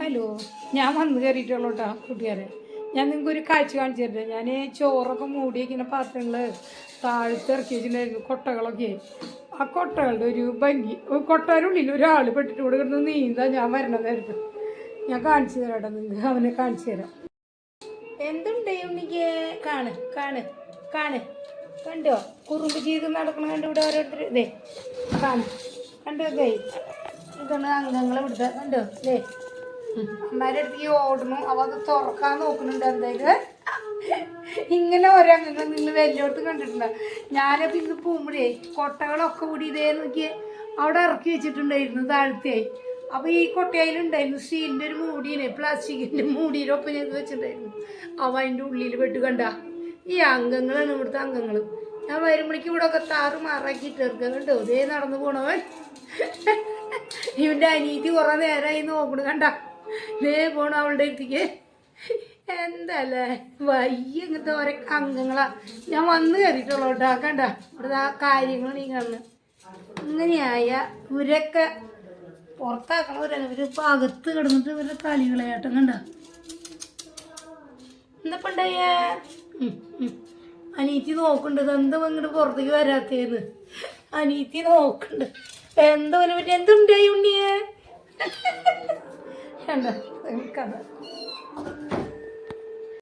Hello ഞാൻ വന്ന് കയറിയിട്ടുള്ളൂ കേട്ടോ കൂട്ടുകാരെ. ഞാൻ നിങ്ങൾക്ക് ഒരു കാഴ്ച കാണിച്ചു തരുന്നത് ഞാൻ ചോറൊക്കെ മൂടി വയ്ക്കുന്ന പാത്രങ്ങൾ താഴത്ത് ഇറക്കി വെച്ചിട്ടുണ്ടായിരുന്നു കൊട്ടകളൊക്കെ. ആ കൊട്ടകളുടെ ഒരു ഭംഗി ഉള്ളിൽ ഒരാൾ പെട്ടിട്ട് കൂടെ കിടന്ന് നീന്താ ഞാൻ വരണ നേരത്ത് ഞാൻ കാണിച്ചു തരാം കേട്ടോ നിങ്ങൾക്ക് അവനെ കാണിച്ചു തരാം. എന്തുണ്ട് ഉണ്ണിക്ക്? കാണ് കാണ് കാണ്. കണ്ടോ? കുറുമ്പ് ചെയ്ത് നടക്കണ കണ്ട് ഇവിടെ ഓരോരുത്തർ ഇതേ കാണ്. കണ്ടോ ദേ. ഇതാണ് അംഗങ്ങൾ ഇവിടുത്തെ കണ്ടോ? ദേ. അമ്മേടെ അടുത്ത് ഓടണു അവ അത് തുറക്കാൻ നോക്കുന്നുണ്ട് എന്തായാലും ഇങ്ങനെ അംഗങ്ങൾ നിങ്ങൾ വെല്ലോട്ട് കണ്ടിട്ടുണ്ടോ. ഞാനപ്പോൾ ഇന്ന് പോകുമ്പോഴേ കൊട്ടകളൊക്കെ കൂടി ഇതേ നോക്കി അവിടെ ഇറക്കി വെച്ചിട്ടുണ്ടായിരുന്നു താഴത്തെ. അപ്പോൾ ഈ കൊട്ടയിലുണ്ടായിരുന്നു സ്റ്റീലിന്റെ ഒരു മൂടിയിനെ പ്ലാസ്റ്റിക്കിന്റെ മൂടിയിലൊപ്പം ഞാൻ വെച്ചിട്ടുണ്ടായിരുന്നു. അവ അതിന്റെ ഉള്ളിൽ പെട്ട് കണ്ട. ഈ അംഗങ്ങളാണ് ഇവിടുത്തെ അംഗങ്ങൾ. ഞാൻ വരുമ്പോഴേക്ക് ഇവിടെ ഒക്കെ താറ് മാറാക്കിയിട്ട് കണ്ടോ ഇതേ നടന്നു പോണവൻ. ഇവന്റെ അനീതി കുറേ നേരമായി നോക്കണു കണ്ട. ദേ പോണ അവളുടെ അടുത്തേക്ക്. എന്തല്ലേ? വയ്യ ഇങ്ങനത്തെ ഓരോ അംഗങ്ങളാ. ഞാൻ വന്ന് കയറിയിട്ടുള്ളൂ കേട്ടോ കണ്ട? ഇവിടുത്തെ ആ കാര്യങ്ങൾ നീ കാണുന്നു ഇങ്ങനെയായ ഇവരൊക്കെ പുറത്താക്കണവരല്ല ഇവർ ഇപ്പം അകത്ത് കിടന്നിട്ട് ഇവരുടെ കളികളായിട്ടും കണ്ട? എന്താ ഉണ്ടായ? അനീത്തി നോക്കുന്നുണ്ട്. എന്താ ഇങ്ങോട്ട് പുറത്തേക്ക് വരാത്തേന്ന് അനീത്തി നോക്കുന്നുണ്ട്. എന്താ പറ്റി? എന്തുണ്ടായി ഉണ്ണിയെ? കണ്ട കഥ